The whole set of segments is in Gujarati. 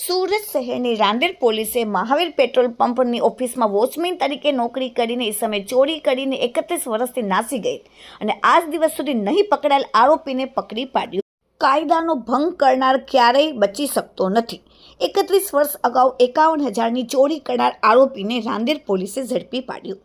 સુરત શહેરની રાંદેર પોલીસે મહાવીર પેટ્રોલ પંપની ઓફિસમાં વોચમેન તરીકે નોકરી કરીને એ સમયે ચોરી કરીને એકત્રીસ વર્ષથી નાસી ગઈ અને આજ દિવસ સુધી નહીં પકડાયેલ આરોપીને પકડી પાડ્યો. કાયદાનો ભંગ કરનાર ક્યારેય બચી શકતો નથી. એકત્રીસ વર્ષ અગાઉ એકાવન હજારની ચોરી કરનાર આરોપીને રાંદેર પોલીસે ઝડપી પાડ્યો.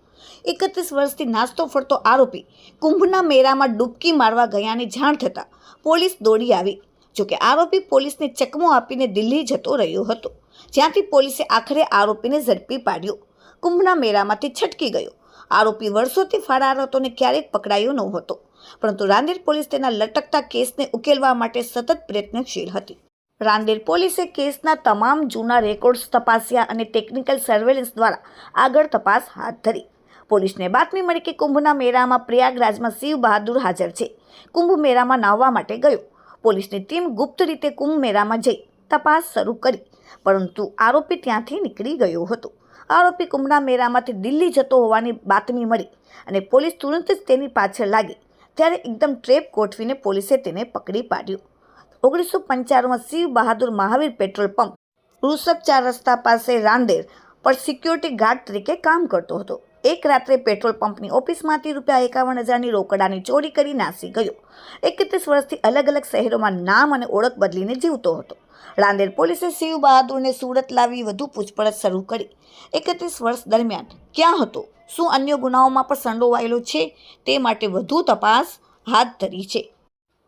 એકત્રીસ વર્ષથી નાસ્તો ફરતો આરોપી કુંભના મેળામાં ડૂબકી મારવા ગયાની જાણ થતાં પોલીસ દોડી આવી. જોકે આરોપી પોલીસને ચકમો આપીને દિલ્હી જતો રહ્યો હતો, જ્યાંથી પોલીસે આખરે આરોપીને ઝડપી પાડ્યો. કુંભના મેળામાંથી છટકી ગયો. આરોપી વર્ષોથી ફરાર હતો ને ક્યારેક પકડાયો નહોતો, પરંતુ રાંદેર પોલીસ તેના લટકતા કેસને ઉકેલવા માટે સતત પ્રયત્નશીલ હતી. રાંદેર પોલીસે કેસના તમામ જૂના રેકોર્ડ્સ તપાસ્યા અને ટેકનિકલ સર્વેલન્સ દ્વારા આગળ તપાસ હાથ ધરી. પોલીસને બાતમી મળી કે કુંભના મેળામાં પ્રયાગરાજમાં શિવ બહાદુર હાજર છે. કુંભ મેળામાં નાહવા માટે ગયો. પોલીસની ટીમ ગુપ્ત રીતે કુંભ મેળામાં જઈ તપાસ શરૂ કરી, પરંતુ આરોપી ત્યાંથી નીકળી ગયો હતો. આરોપી કુંભના મેળામાંથી દિલ્હી જતો હોવાની બાતમી મળી અને પોલીસ તુરંત જ તેની પાછળ લાગી, ત્યારે એકદમ ટ્રેપ ગોઠવીને પોલીસે તેને પકડી પાડ્યો. ઓગણીસો પંચાણુંમાં શિવ બહાદુર મહાવીર પેટ્રોલ પંપ વૃષભ ચાર રસ્તા પાસે રાંદેર પર સિક્યોરિટી ગાર્ડ તરીકે કામ કરતો હતો. એક રાત્રે પેટ્રોલ પંપની ઓફિસમાંથી રૂપિયા એકાવન હજારની રોકડાની ચોરી કરી નાસી ગયો. એકત્રીસ વર્ષથી અલગ અલગ શહેરોમાં નામ અને ઓળખ બદલીને જીવતો હતો. રાંદેર પોલીસે શિવ બહાદુરને સુરત લાવી વધુ પૂછપરછ શરૂ કરી. એકત્રીસ વર્ષ દરમિયાન ક્યાં હતો? શું અન્ય ગુનાઓમાં પણ સંડોવાયેલો છે? તે માટે વધુ તપાસ હાથ ધરી છે.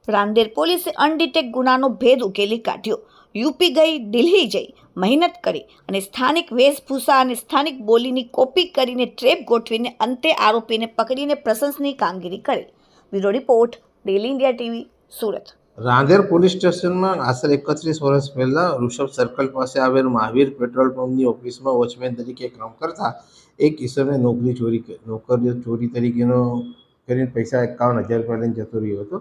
રાંદેર પોલીસે અનડિટેક ગુનાનો ભેદ ઉકેલી કાઢ્યો. યુપી ગઈ, દિલ્હી જઈ. મહેનત કરી અને સ્થાનિક વેશભૂષા અને સ્થાનિક બોલીની કોપી કરીને ટ્રેપ ગોઠવીને અંતે આરોપીને પકડીને પ્રશંસનીય કામગીરી કરી. Bureau report, daily India TV, Surat. Rander police સ્ટેશનમાં આશરે એકત્રીસ વર્ષ પહેલાં ઋષભ સર્કલ પાસે આવેલ મહાવીર પેટ્રોલ પંપની ઓફિસમાં વોચમેન તરીકે કામ કરતા એક કિશોરને નોકરી ચોરી નોકરીઓ ચોરી તરીકેનો કરીને પૈસા એકાવન હજાર રૂપિયા લઈને જતો રહ્યો હતો.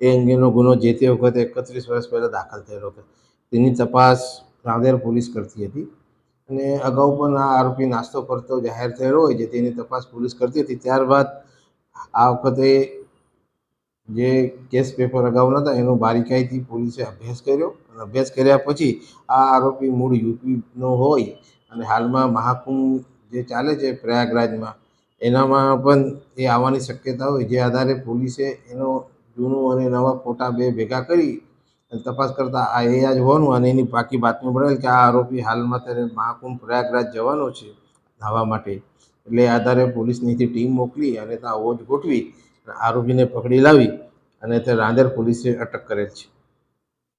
એ અંગેનો ગુનો જે તે વખતે એકત્રીસ વર્ષ પહેલાં દાખલ થયેલો હતો. તેની તપાસ રાંદેર પોલીસ કરતી હતી. અને અગાઉ પણ આ આરોપી નાસ્તો કરતો જાહેર થયેલો હોય છે તેની તપાસ પોલીસ કરતી હતી. ત્યારબાદ આ વખતે જે કેસ પેપર અગાઉના હતા એનો બારીકાઈથી પોલીસે અભ્યાસ કર્યો. અને અભ્યાસ કર્યા પછી આ આરોપી મૂળ યુપીનો હોય અને હાલમાં મહાકુંભ જે ચાલે છે પ્રયાગરાજમાં, એનામાં પણ એ આવવાની શક્યતા હોય. જે આધારે પોલીસે એનો જૂનું અને નવા ફોટા બે ભેગા કરી તપાસ કરતા આ એ જ હોવાનું અને એની બાકી બાતમી મળેલ કે આ આરોપી હાલમાં ત્યારે મહાકુંભ પ્રયાગરાજ જવાનો છે ધાવા માટે. એટલે આધારે પોલીસની ટીમ મોકલી અને ત્યાં ઓજ ગોઠવી આરોપીને પકડી લાવી અને તે રાંદેર પોલીસે અટક કરેલ છે.